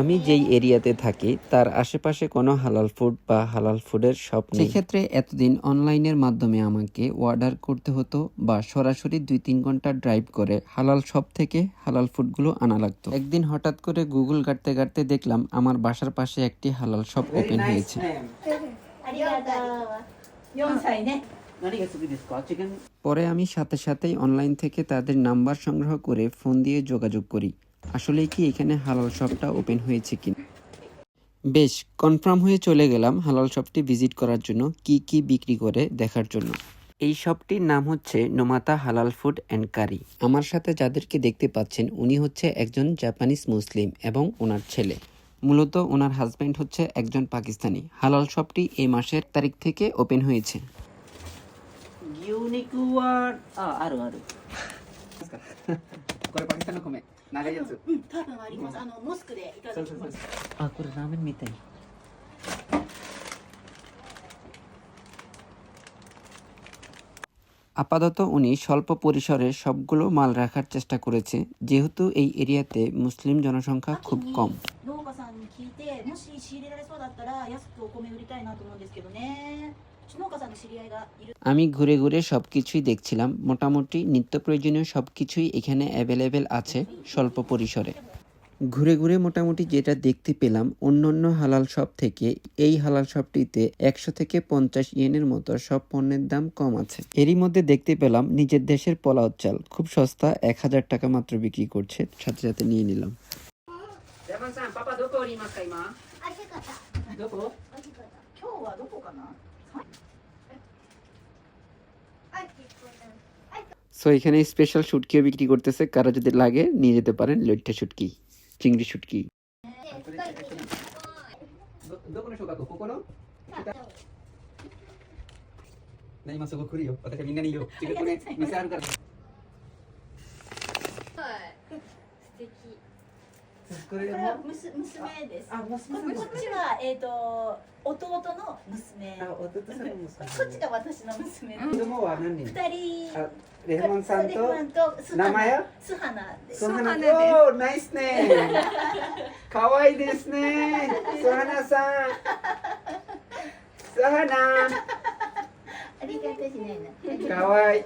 আমি যেই এরিয়াতে থাকি তার আশেপাশে কোনো হালাল ফুড বা হালাল ফুডের শপ নেই। সেক্ষেত্রে এতদিন অনলাইনের মাধ্যমে আমাকে অর্ডার করতে হতো বা সরাসরি দুই তিন ঘণ্টা ড্রাইভ করে হালাল শপ থেকে হালাল ফুডগুলো আনা লাগতো। একদিন হঠাৎ করে গুগল ঘাটতে ঘাটতে দেখলাম আমার বাসার পাশে একটি হালাল শপ ওপেন হয়েছে। পরে আমি সাথে সাথেই অনলাইন থেকে তাদের নাম্বার সংগ্রহ করে ফোন দিয়ে যোগাযোগ করি। আসলে কি এখানে হালাল শপটা ওপেন হয়েছে কি বেশ কনফার্ম হয়ে চলে গেলাম হালাল শপটি ভিজিট করার জন্য কি কি বিক্রি করে দেখার জন্য। এই শপটির নাম হচ্ছে নোমাতা হালাল ফুড অ্যান্ড কারি। আমার সাথে যাদেরকে দেখতে পাচ্ছেন উনি হচ্ছে একজন জাপানিজ মুসলিম এবং ওনার ছেলে। মূলত ওনার হাজব্যান্ড হচ্ছে একজন পাকিস্তানি। হালাল শপটি এই মাসের তারিখ থেকে ওপেন হয়েছে। ইউনিকুয়ার আরও আরও। করে কমে। あるこれパキスタンの米長いやつうん、多分あります。あのモスクでいただきます。あこれラーメンみたい আপাতত উনি স্বল্প পরিসরে সবগুলো মাল রাখার চেষ্টা করেছে যেহেতু এই এরিয়াতে মুসলিম জনসংখ্যা খুব কম 農家さんに聞いて、もし仕入れられそうだったら安くお米売りたいなと思うんですけどね。 আমি ঘুরে ঘুরে সব কিছুই দেখছিলাম মোটামুটি নিত্য প্রয়োজনীয় সব কিছুই এখানে অ্যাভেলেবেল আছে স্বল্প পরিসরে ঘুরে ঘুরে মোটামুটি যেটা দেখতে পেলাম অন্য অন্য হালাল শপ থেকে এই হালাল শপটিতে একশো থেকে পঞ্চাশ ইয়েনের মতো সব পণ্যের দাম কম আছে এরই মধ্যে দেখতে পেলাম নিজের দেশের পলাও চাল খুব সস্তা এক হাজার টাকা মাত্র বিক্রি করছে সাথে সাথে নিয়ে নিলাম সো এখানে স্পেশাল শুটকিও বিক্রি করতেছে। কারা যদি লাগে নিয়ে যেতে পারেন লইট্টা শুটকি চিংড়ি শুটকি। これは娘です。あ、娘。こっちはえっ、ー、と弟の娘。あ、弟さんの娘。こっちが私の娘。子供は何人？二人。レモンさんと。と名前は？スハナです。スハナです。お、ナイスね。可愛いですね。スハナさん。スハナ。ありがとうしないな。可愛い。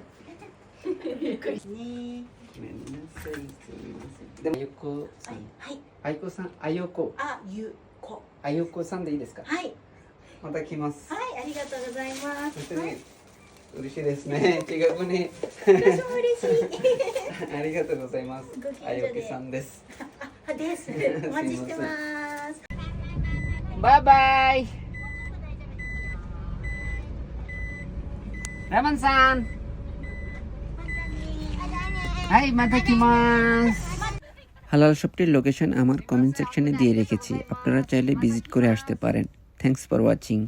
ごめんなさいすみませんでもあゆこさんはい。あゆこさんあゆこあゆこ。あゆこさんでいいですか？はい。また来ますはい、ありがとうございます。本当にはい、嬉しいですね違うね私も嬉しい。ありがとうございますあゆこさんですあ、です。お待ちしてます。バイバイラマンさん হালাল শপটির লোকেশন আমার কমেন্ট সেকশনে দিয়ে রেখেছি। আপনারা চাইলে ভিজিট করে আসতে পারেন। Thanks for watching